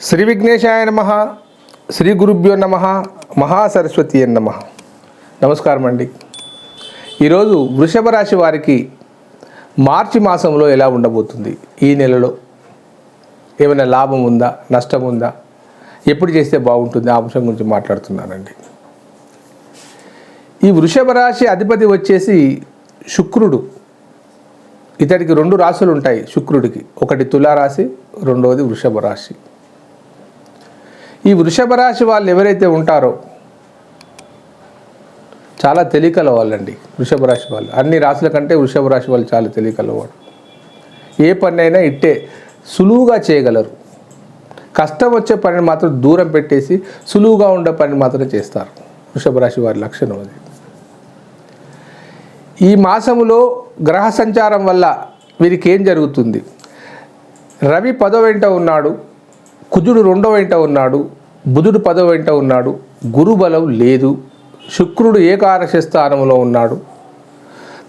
శ్రీ విఘ్నేశాయ నమ శ్రీ గురుభ్యో నమ మహాసరస్వతి నమ. నమస్కారం అండి. ఈరోజు వృషభ రాశి వారికి మార్చి మాసంలో ఎలా ఉండబోతుంది? ఈ నెలలో ఏమైనా లాభం ఉందా? నష్టం ఉందా? ఎప్పుడు చేస్తే బాగుంటుంది? ఆ అంశం గురించి మాట్లాడుతున్నానండి. ఈ వృషభ రాశి అధిపతి వచ్చేసి శుక్రుడు. ఇతడికి రెండు రాశులు ఉంటాయి శుక్రుడికి. ఒకటి తులారాశి రెండవది వృషభ రాశి. ఈ వృషభ రాశి వాళ్ళు ఎవరైతే ఉంటారో చాలా తెలికల వాళ్ళండి వృషభ రాశి వాళ్ళు. అన్ని రాశుల కంటే వృషభ రాశి వాళ్ళు చాలా తెలికల వాడు ఏ పని అయినా ఇట్టే సులువుగా చేయగలరు. కష్టం వచ్చే పనిని మాత్రం దూరం పెట్టేసి సులువుగా ఉండే పని మాత్రం చేస్తారు. వృషభ రాశి వారి లక్షణం అది. ఈ మాసములో గ్రహ సంచారం వల్ల వీరికి ఏం జరుగుతుంది? రవి పదో వెంట ఉన్నాడు. కుజుడు రెండో వెంట ఉన్నాడు బుధుడు పదో వెంట ఉన్నాడు గురుబలం లేదు. శుక్రుడు ఏకారశ స్థానంలో ఉన్నాడు.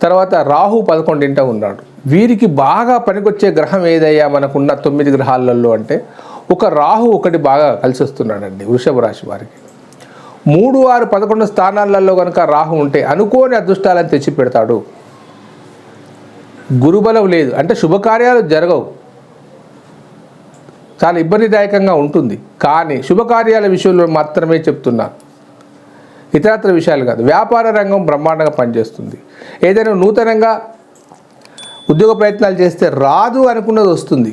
తర్వాత రాహు పదకొండింట ఉన్నాడు. వీరికి బాగా పనికొచ్చే గ్రహం ఏదయ్యా మనకున్న తొమ్మిది గ్రహాలలో అంటే ఒక రాహు ఒకటి బాగా కలిసి వస్తున్నాడండి వృషభ రాశి వారికి. మూడు ఆరు పదకొండు స్థానాలలో కనుక రాహు ఉంటే అనుకోని అదృష్టాలను తెచ్చి పెడతాడు గురుబలం లేదు. అంటే శుభకార్యాలు జరగవు. చాలా ఇబ్బందిదాయకంగా ఉంటుంది. కానీ శుభకార్యాల విషయంలో మాత్రమే చెప్తున్నా. ఇతరత్ర విషయాలు కాదు. వ్యాపార రంగం బ్రహ్మాండంగా పనిచేస్తుంది. ఏదైనా నూతనంగా ఉద్యోగ ప్రయత్నాలు చేస్తే రాదు అనుకున్నది వస్తుంది.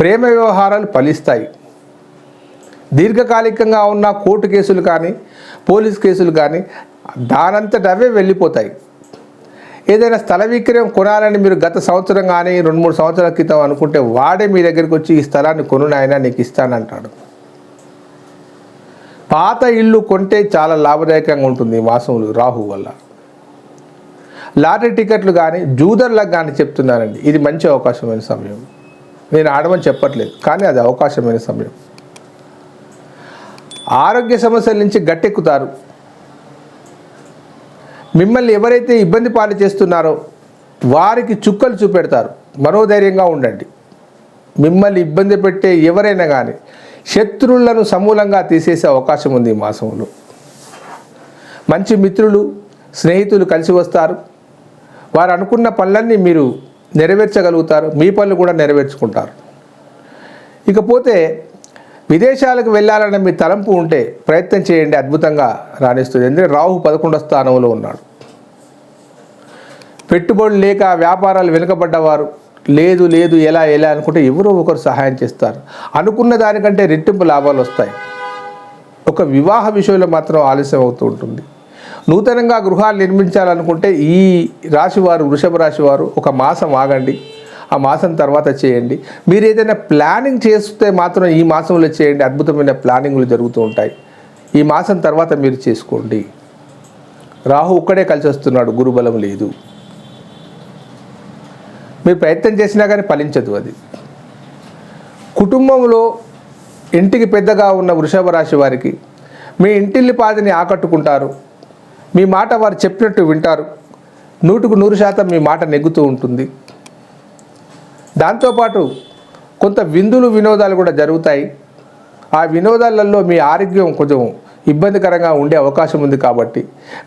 ప్రేమ వ్యవహారాలు ఫలిస్తాయి. దీర్ఘకాలికంగా ఉన్న కోర్టు కేసులు కానీ పోలీస్ కేసులు కానీ దానంతట అవే వెళ్ళిపోతాయి. ఏదైనా స్థల విక్రయం కొనాలని మీరు గత సంవత్సరం కానీ రెండు మూడు సంవత్సరాల క్రితం అనుకుంటే వాడే మీ దగ్గరికి వచ్చి ఈ స్థలాన్ని కొను నాయనా నీకు ఇస్తానంటాడు. పాత ఇల్లు కొంటే చాలా లాభదాయకంగా ఉంటుంది మాసములు రాహు వల్ల. లాటరీ టికెట్లు కానీ జూదర్లకు కానీ చెప్తున్నానండి. ఇది మంచి అవకాశమైన సమయం. నేను ఆడమని చెప్పట్లేదు కానీ అది అవకాశమైన సమయం. ఆరోగ్య సమస్యల నుంచి గట్టెక్కుతారు. మిమ్మల్ని ఎవరైతే ఇబ్బంది పాలు చేస్తున్నారో వారికి చుక్కలు చూపెడతారు. మనోధైర్యంగా ఉండండి. మిమ్మల్ని ఇబ్బంది పెట్టే ఎవరైనా కానీ శత్రువులను సమూలంగా తీసేసే అవకాశం ఉంది ఈ మాసంలో. మంచి మిత్రులు స్నేహితులు కలిసి వస్తారు. వారు అనుకున్న పనులన్నీ మీరు నెరవేర్చగలుగుతారు. మీ పనులు కూడా నెరవేర్చుకుంటారు. ఇకపోతే విదేశాలకు వెళ్ళాలన్న మీ తలంపు ఉంటే ప్రయత్నం చేయండి అద్భుతంగా రాణిస్తుంది. ఎందుకంటే రాహు పదకొండో స్థానంలో ఉన్నాడు. పెట్టుబడులు లేక వ్యాపారాలు వెనుకబడ్డవారు లేదు లేదు ఎలా ఎలా అనుకుంటే ఎవరో ఒకరు సహాయం చేస్తారు. అనుకున్న దానికంటే రెట్టింపు లాభాలు వస్తాయి. ఒక వివాహ విషయంలో మాత్రం ఆలస్యం అవుతూ ఉంటుంది. నూతనంగా గృహాలు నిర్మించాలనుకుంటే ఈ రాశివారు వృషభ రాశి వారు ఒక మాసం ఆగండి. ఆ మాసం తర్వాత చేయండి. మీరు ఏదైనా ప్లానింగ్ చేస్తే మాత్రం ఈ మాసంలో చేయండి. అద్భుతమైన ప్లానింగ్లు జరుగుతూ ఉంటాయి. ఈ మాసం తర్వాత మీరు చేసుకోండి. రాహు ఒక్కడే కలిసి వస్తున్నాడు. గురుబలం లేదు. మీరు ప్రయత్నం చేసినా కానీ ఫలించదు అది. కుటుంబంలో ఇంటికి పెద్దగా ఉన్న వృషభ రాశి వారికి మీ ఇంటిల్లి పాదిని ఆకట్టుకుంటారు. మీ మాట వారు చెప్పినట్టు వింటారు. నూటుకు నూరు శాతం మీ మాట నెగ్గుతూ ఉంటుంది. దాంతోపాటు కొంత విందులు వినోదాలు కూడా జరుగుతాయి. ఆ వినోదాలలో మీ ఆరోగ్యం కొంచెం ఇబ్బందికరంగా ఉండే అవకాశం ఉంది కాబట్టి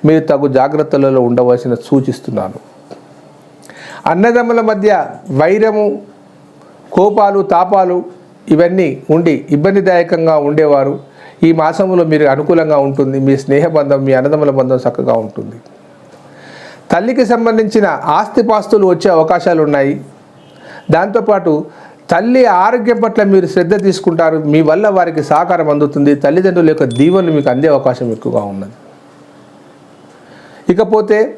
మీరు తగు జాగ్రత్తలలో ఉండవలసిన సూచిస్తున్నాను. అన్నదమ్ముల మధ్య వైరము కోపాలు తాపాలు ఇవన్నీ ఉండి ఇబ్బందిదాయకంగా ఉండేవారు. ఈ మాసంలో మీరు అనుకూలంగా ఉంటుంది. మీ స్నేహబంధం మీ అన్నదమ్ముల బంధం చక్కగా ఉంటుంది. తల్లికి సంబంధించిన ఆస్తిపాస్తులు వచ్చే అవకాశాలు ఉన్నాయి. దాంతోపాటు తల్లి ఆరోగ్యం పట్ల మీరు శ్రద్ధ తీసుకుంటారు మీ వల్ల వారికి సహకారం అందుతుంది. తల్లిదండ్రుల యొక్క దీవెనలు మీకు అందే అవకాశం ఎక్కువగా ఉన్నది. ఇకపోతే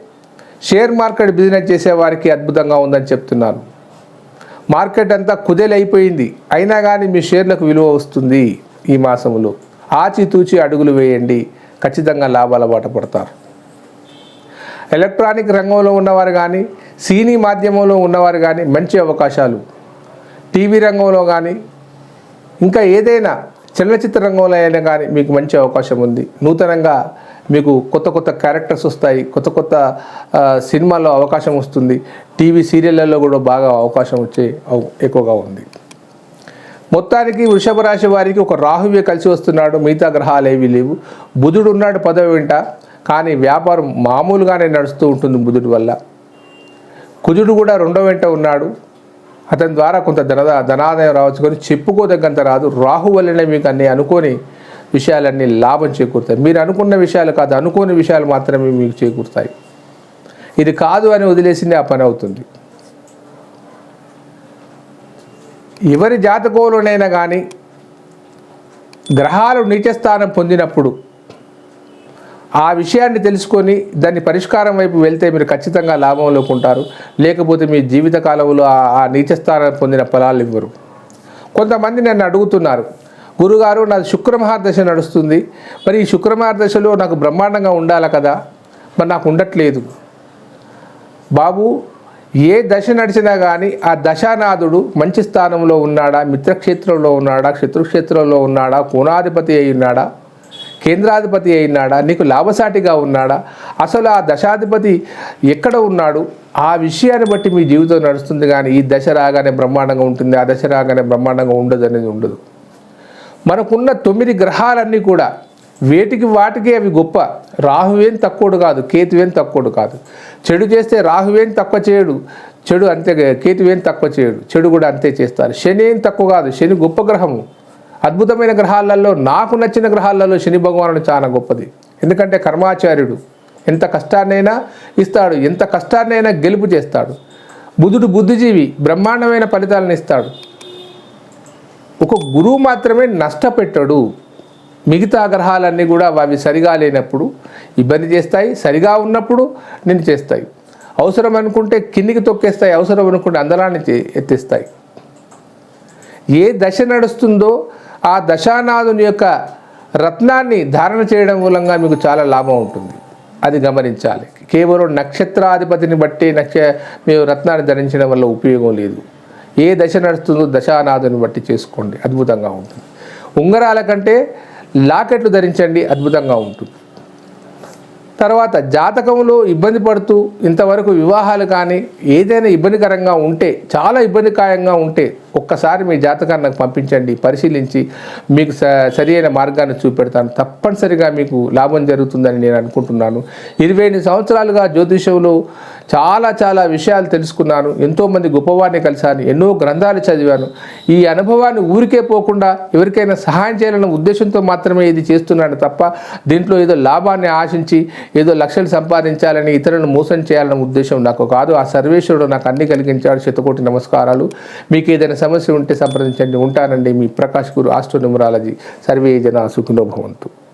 షేర్ మార్కెట్ బిజినెస్ చేసే వారికి అద్భుతంగా ఉందని చెప్తున్నారు. మార్కెట్ అంతా కుదేలైపోయింది. అయినా కానీ మీ షేర్లకు విలువ వస్తుంది ఈ మాసంలో. ఆచితూచి అడుగులు వేయండి. ఖచ్చితంగా లాభాల బాట పడతారు. ఎలక్ట్రానిక్ రంగంలో ఉన్నవారు కానీ సినీ మాధ్యమంలో ఉన్నవారు కానీ మంచి అవకాశాలు. టీవీ రంగంలో కానీ ఇంకా ఏదైనా చలనచిత్ర రంగంలో అయినా కానీ మీకు మంచి అవకాశం ఉంది. నూతనంగా మీకు కొత్త కొత్త క్యారెక్టర్స్ వస్తాయి. కొత్త కొత్త సినిమాల్లో అవకాశం వస్తుంది. టీవీ సీరియళ్ళలో కూడా బాగా అవకాశం వచ్చే ఎక్కువగా ఉంది. మొత్తానికి వృషభ రాశి వారికి ఒక రాహువే కలిసి వస్తున్నాడు. మిగతా గ్రహాలు ఏవి లేవు. బుధుడు ఉన్నాడు పదవి వెంట. కానీ వ్యాపారం మామూలుగానే నడుస్తూ ఉంటుంది బుధుడి వల్ల. కుజుడు కూడా రెండో వెంట ఉన్నాడు. అతని ద్వారా కొంత ధన ధనాదాయం రావచ్చు కానీ చెప్పుకోదగ్గంత రాదు. రాహు వల్లనే మీకు అన్ని అనుకోని విషయాలన్నీ లాభం చేకూరుతాయి. మీరు అనుకున్న విషయాలు కాదు అనుకోని విషయాలు మాత్రమే మీకు చేకూరుతాయి. ఇది కాదు అని వదిలేసింది ఆ పని అవుతుంది. ఎవరి జాతకంలోనైనా కానీ గ్రహాలు నీచస్థానం పొందినప్పుడు ఆ విషయాన్ని తెలుసుకొని దాన్ని పరిష్కారం వైపు వెళ్తే మీరు ఖచ్చితంగా లాభంలోకి ఉంటారు. లేకపోతే మీ జీవిత కాలంలో ఆ- నీచస్థానం పొందిన ఫలాలు ఇవ్వరు. కొంతమంది నన్ను అడుగుతున్నారు గురుగారు నాది శుక్రమహాదశ నడుస్తుంది. మరి ఈ శుక్రమహాదశలో నాకు బ్రహ్మాండంగా ఉండాలి కదా? మరి నాకు ఉండట్లేదు. బాబు ఏ దశ నడిచినా కానీ ఆ దశానాథుడు మంచి స్థానంలో ఉన్నాడా? మిత్రక్షేత్రంలో ఉన్నాడా? శత్రుక్షేత్రంలో ఉన్నాడా? కోణాధిపతి అయి ఉన్నాడా? కేంద్రాధిపతి అయినాడా? నీకు లాభసాటిగా ఉన్నాడా? అసలు ఆ దశాధిపతి ఎక్కడ ఉన్నాడు? ఆ విషయాన్ని బట్టి మీ జీవితం నడుస్తుంది కానీ ఈ దశ రాగానే బ్రహ్మాండంగా ఉంటుంది ఆ దశ రాగానే బ్రహ్మాండంగా ఉండదు అనేది ఉండదు. మనకున్న తొమ్మిది గ్రహాలన్నీ కూడా వేటికి వాటికి అవి గొప్ప. రాహువేం తక్కువడు కాదు కేతువేం తక్కువడు కాదు. చెడు చేస్తే రాహువేం తక్కువ చేయడు చెడు అంతే కేతువేం తక్కువ చేయడు చెడు కూడా అంతే చేస్తారు. శని ఏం తక్కువ కాదు శని గొప్ప గ్రహము. అద్భుతమైన గ్రహాలలో నాకు నచ్చిన గ్రహాలలో శని భగవానుడు చాలా గొప్పది. ఎందుకంటే కర్మాచార్యుడు ఎంత కష్టాన్నైనా ఇస్తాడు ఎంత కష్టాన్నైనా గెలుపు చేస్తాడు. బుధుడు బుద్ధిజీవి బ్రహ్మాండమైన ఫలితాలను ఇస్తాడు. ఒక గురువు మాత్రమే నష్టపెట్టడు. మిగతా గ్రహాలన్నీ కూడా అవి సరిగా లేనప్పుడు ఇబ్బంది చేస్తాయి సరిగా ఉన్నప్పుడు నేను చేస్తాయి. అవసరం అనుకుంటే కిందికి తొక్కేస్తాయి అవసరం అనుకుంటే అందరాన్ని చే- ఎత్తిస్తాయి. ఏ దశ నడుస్తుందో ఆ దశానాథుని యొక్క రత్నాన్ని ధారణ చేయడం మూలంగా మీకు చాలా లాభం ఉంటుంది. అది గమనించాలి. కేవలం నక్షత్రాధిపతిని బట్టి నక్ష మీరు రత్నాన్ని ధరించడం వల్ల ఉపయోగం లేదు. ఏ దశ నడుస్తుందో దశానాథుని బట్టి చేసుకోండి. అద్భుతంగా ఉంటుంది. ఉంగరాల కంటే లాకెట్లు ధరించండి. అద్భుతంగా ఉంటుంది. తర్వాత జాతకంలో ఇబ్బంది పడుతూ ఇంతవరకు వివాహాలు కానీ ఏదైనా ఇబ్బందికరంగా ఉంటే చాలా ఇబ్బందికరంగా ఉంటే ఒక్కసారి మీ జాతకాన్ని నాకు పంపించండి పరిశీలించి మీకు స సరియైన మార్గాన్ని చూపెడతాను. తప్పనిసరిగా మీకు లాభం జరుగుతుందని నేను అనుకుంటున్నాను. ఇరవై ఎనిమిది సంవత్సరాలుగా జ్యోతిషంలో చాలా చాలా విషయాలు తెలుసుకున్నాను. ఎంతోమంది గొప్పవారిని కలిశాను ఎన్నో గ్రంథాలు చదివాను. ఈ అనుభవాన్ని ఊరికే పోకుండా ఎవరికైనా సహాయం చేయాలన్న ఉద్దేశంతో మాత్రమే ఇది చేస్తున్నాను తప్ప దీంట్లో ఏదో లాభాన్ని ఆశించి ఏదో లక్షలు సంపాదించాలని ఇతరులను మోసం చేయాలన్న ఉద్దేశం నాకు కాదు. ఆ సర్వేశ్వరుడు నాకు అన్ని కలిగించాడు. శతకోటి నమస్కారాలు. మీకు ఏదైనా సమస్య ఉంటే సంప్రదించండి. ఉంటానండి మీ ప్రకాష్ గురు ఆస్ట్రో న్యూమరాలజీ. సర్వే జన సుఖినో భవంతు.